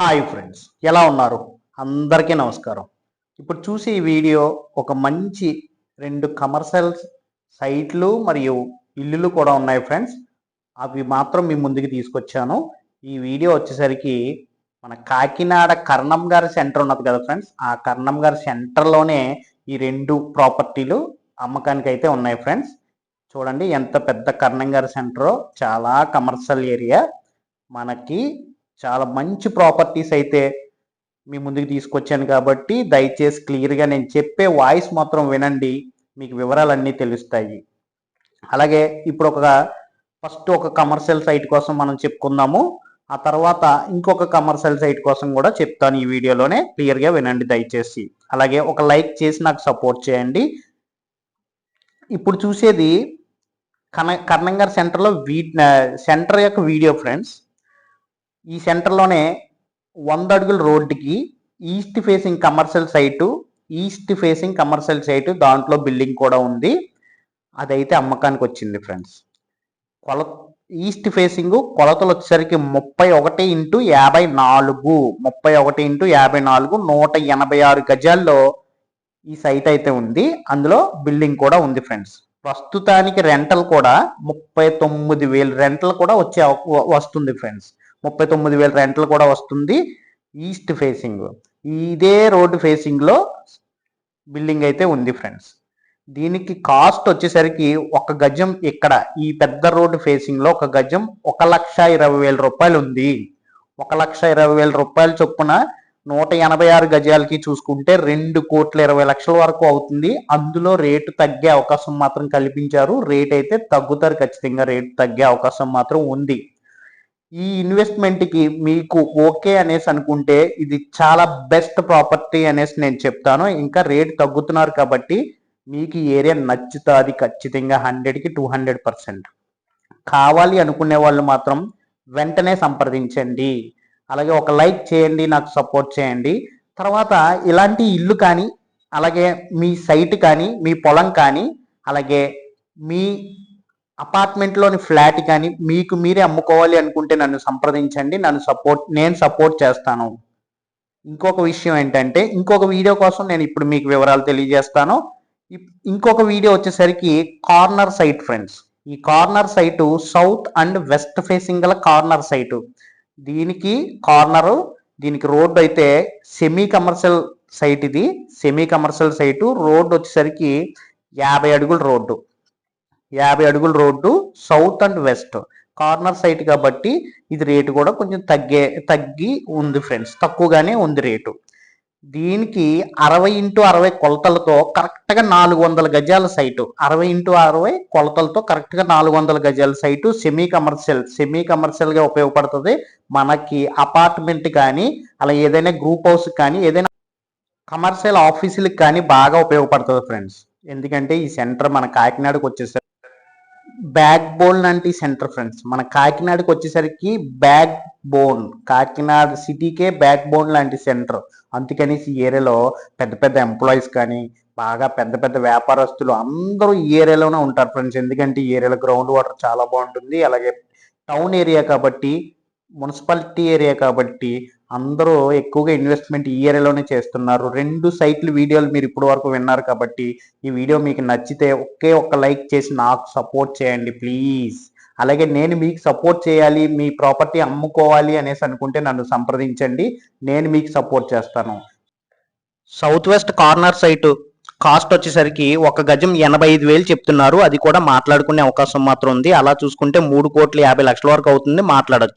Hi friends ఎలా ఉన్నారు? అందరికీ నమస్కారం. ఇప్పుడు చూసే ఈ వీడియో ఒక మంచి రెండు కమర్షియల్ సైట్లు మరియు ఇల్లులు కూడా ఉన్నాయి ఫ్రెండ్స్. అవి మాత్రం మీ ముందుకు తీసుకొచ్చాను. ఈ వీడియో వచ్చేసరికి మన కాకినాడ కర్ణం గారి సెంటర్ ఉన్నది కదా ఫ్రెండ్స్. ఆ కర్ణం గారి సెంటర్లోనే ఈ రెండు ప్రాపర్టీలు అమ్మకానికి అయితే ఉన్నాయి ఫ్రెండ్స్. చూడండి ఎంత పెద్ద కర్ణం గారి సెంటరో చాలా కమర్షియల్ ఏరియా. మనకి చాలా మంచి ప్రాపర్టీస్ అయితే మీ ముందుకు తీసుకొచ్చాను కాబట్టి దయచేసి క్లియర్గా నేను చెప్పే వాయిస్ మాత్రం వినండి. మీకు వివరాలన్నీ తెలుస్తాయి. అలాగే ఇప్పుడు ఒక ఫస్ట్ ఒక కమర్షియల్ సైట్ కోసం మనం చెప్పుకుందాము. ఆ తర్వాత ఇంకొక కమర్షియల్ సైట్ కోసం కూడా చెప్తాను ఈ వీడియోలోనే. క్లియర్గా వినండి దయచేసి. అలాగే ఒక లైక్ చేసి నాకు సపోర్ట్ చేయండి. ఇప్పుడు చూసేది కన కర్ణంగార్ సెంటర్లో వీ సెంటర్ యొక్క వీడియో ఫ్రెండ్స్. ఈ సెంటర్లోనే వంద అడుగుల రోడ్డుకి east facing commercial site east facing commercial site దాంట్లో బిల్డింగ్ కూడా ఉంది. అదైతే అమ్మకానికి వచ్చింది ఫ్రెండ్స్. కొల ఈస్ట్ ఫేసింగ్ కొలతలు వచ్చేసరికి ముప్పై ఒకటి ఇంటూ యాభై నాలుగు ముప్పై ఒకటి ఇంటూ యాభై నాలుగు నూట ఎనభై ఆరు గజాల్లో ఈ సైట్ అయితే ఉంది. అందులో బిల్డింగ్ కూడా ఉంది ఫ్రెండ్స్. ప్రస్తుతానికి రెంటల్ కూడా ముప్పై తొమ్మిది వేలు రెంటల్ కూడా వచ్చే వస్తుంది ఫ్రెండ్స్. ముప్పై తొమ్మిది వేల రెంట్లు కూడా వస్తుంది ఈస్ట్ ఫేసింగ్. ఇదే రోడ్డు ఫేసింగ్లో బిల్డింగ్ అయితే ఉంది ఫ్రెండ్స్. దీనికి కాస్ట్ వచ్చేసరికి ఒక గజం ఇక్కడ ఈ పెద్ద రోడ్డు ఫేసింగ్లో ఒక గజం ఒక లక్ష ఇరవై వేల రూపాయలు ఉంది. ఒక లక్ష ఇరవై వేల రూపాయలు చొప్పున నూట ఎనభై ఆరు గజాలకి చూసుకుంటే రెండు కోట్ల ఇరవై లక్షల వరకు అవుతుంది. అందులో రేటు తగ్గే అవకాశం మాత్రం కల్పించారు. రేట్ అయితే తగ్గుతారు ఖచ్చితంగా రేటు తగ్గే అవకాశం మాత్రం ఉంది. ఈ ఇన్వెస్ట్మెంట్కి మీకు ఓకే అనేసి అనుకుంటే ఇది చాలా బెస్ట్ ప్రాపర్టీ అనేసి నేను చెప్తాను. ఇంకా రేట్ తగ్గుతున్నారు కాబట్టి మీకు ఈ ఏరియా నచ్చుతుంది ఖచ్చితంగా హండ్రెడ్కి టూ హండ్రెడ్ పర్సెంట్ కావాలి అనుకునే వాళ్ళు మాత్రం వెంటనే సంప్రదించండి. అలాగే ఒక లైక్ చేయండి నాకు సపోర్ట్ చేయండి. తర్వాత ఇలాంటి ఇల్లు కానీ అలాగే మీ సైట్ కానీ మీ పొలం కానీ అలాగే మీ అపార్ట్మెంట్లోని ఫ్లాట్ కానీ మీకు మీరే అమ్ముకోవాలి అనుకుంటే నన్ను సంప్రదించండి నన్ను సపోర్ట్ నేను సపోర్ట్ చేస్తాను. ఇంకొక విషయం ఏంటంటే ఇంకొక వీడియో కోసం నేను ఇప్పుడు మీకు వివరాలు తెలియజేస్తాను. ఇప్- ఇంకొక వీడియో వచ్చేసరికి కార్నర్ సైట్ ఫ్రెండ్స్. ఈ corner site south and west facing గల కార్నర్ సైటు. దీనికి కార్నరు దీనికి రోడ్డు అయితే సెమీ కమర్షియల్ సైట్ ఇది. సెమీ కమర్షియల్ సైటు రోడ్డు వచ్చేసరికి యాభై అడుగుల రోడ్డు. యాభై అడుగుల road south and west. Corner site కాబట్టి ఇది రేటు కూడా కొంచెం తగ్గే తగ్గి ఉంది ఫ్రెండ్స్. తక్కువగానే ఉంది రేటు. దీనికి అరవై ఇంటూ అరవై కొలతలతో కరెక్ట్గా నాలుగు వందల గజాల సైటు. అరవై ఇంటూ అరవై కొలతలతో కరెక్ట్గా నాలుగు వందల గజాల సైటు సెమీ కమర్షియల్ సెమీ కమర్షియల్గా ఉపయోగపడుతుంది. మనకి అపార్ట్మెంట్ కానీ అలా ఏదైనా గ్రూప్ హౌస్ కానీ ఏదైనా కమర్షియల్ ఆఫీసులకు కానీ బాగా ఉపయోగపడుతుంది ఫ్రెండ్స్. ఎందుకంటే ఈ సెంటర్ మన కాకినాడకు వచ్చేసరికి బ్యాక్ బోన్ లాంటి సెంటర్ ఫ్రెండ్స్ మన కాకినాడకి వచ్చేసరికి బ్యాక్ బోన్ కాకినాడ సిటీకే బ్యాక్ బోన్ లాంటి సెంటర్ అందుకనేసి ఈ ఏరియాలో పెద్ద పెద్ద ఎంప్లాయీస్ కానీ బాగా పెద్ద పెద్ద వ్యాపారస్తులు అందరూ ఈ ఏరియాలోనే ఉంటారు ఫ్రెండ్స్ ఎందుకంటే ఈ ఏరియాలో గ్రౌండ్ వాటర్ చాలా బాగుంటుంది. అలాగే టౌన్ ఏరియా కాబట్టి మున్సిపాలిటీ ఏరియా కాబట్టి అందరూ ఎక్కువగా ఇన్వెస్ట్మెంట్ ఈ ఏరియాలోనే చేస్తున్నారు. రెండు సైట్లు వీడియోలు మీరు ఇప్పటి వరకు విన్నారు కాబట్టి ఈ వీడియో మీకు నచ్చితే ఒకే ఒక్క లైక్ చేసి నాకు సపోర్ట్ చేయండి ప్లీజ్ అలాగే నేను మీకు సపోర్ట్ చేయాలి మీ ప్రాపర్టీ అమ్ముకోవాలి అనేసి అనుకుంటే నన్ను సంప్రదించండి. నేను మీకు సపోర్ట్ చేస్తాను. South west corner site cost వచ్చేసరికి ఒక గజం ఎనభై ఐదు వేలు చెప్తున్నారు. అది కూడా మాట్లాడుకునే అవకాశం మాత్రం ఉంది. అలా చూసుకుంటే మూడు కోట్ల యాభై లక్షల వరకు అవుతుంది. మాట్లాడొచ్చు.